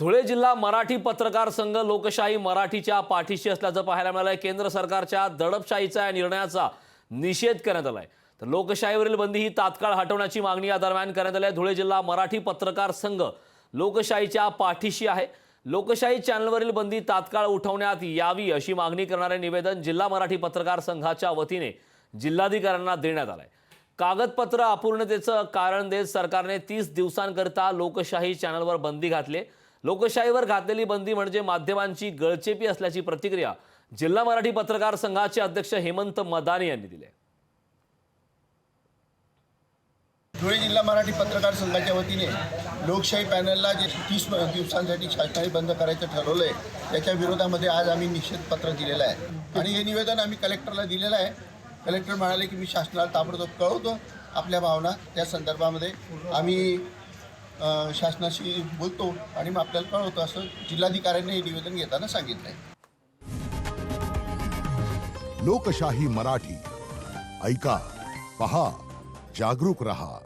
धुळे जिल्हा मराठी पत्रकार संघ लोकशाही मराठीच्या पाठीशी असल्याचं पाहायला मिळालंय. केंद्र सरकारच्या दडपशाहीचा या निर्णयाचा निषेध करण्यात आलाय. तर लोकशाहीवरील बंदी ही तात्काळ हटवण्याची मागणी या दरम्यान करण्यात आली आहे. धुळे जिल्हा मराठी पत्रकार संघ लोकशाहीच्या पाठीशी आहे. लोकशाही चॅनलवरील बंदी तात्काळ उठवण्यात यावी अशी मागणी करणारे निवेदन जिल्हा मराठी पत्रकार संघाच्या वतीने जिल्हाधिकाऱ्यांना देण्यात आलंय. कागदपत्र अपूर्णतेचं कारण देत सरकारने तीस दिवसांकरिता लोकशाही चॅनलवर बंदी घातली लोकशाहीवर घातलेली बंदी म्हणजे माध्यमांची गळचेपी असल्याची प्रतिक्रिया जिल्हा मराठी पत्रकार संघाचे अध्यक्ष हेमंत मदाने यांनी दिली धुळे जिल्हा मराठी पत्रकार संघाच्या वतीने लोकशाही पॅनलला जे तीस दिवसांसाठी शासनाने बंद करायचं ठरवलं आहे त्याच्या विरोधामध्ये आज आम्ही निषेध पत्र दिलेलं आहे. आणि हे निवेदन आम्ही कलेक्टरला दिलेलं आहे. कलेक्टर म्हणाले की मी शासनाला ताबडतोब कळवतो आपल्या भावना. त्या संदर्भामध्ये आम्ही शासनाशी बोलतो आणि मग आपल्याला कळवतो. असं जिल्हाधिकाऱ्यांनी हे निवेदन घेताना सांगितलं आहे लोकशाही मराठी. ऐका पहा जागरूक रहा.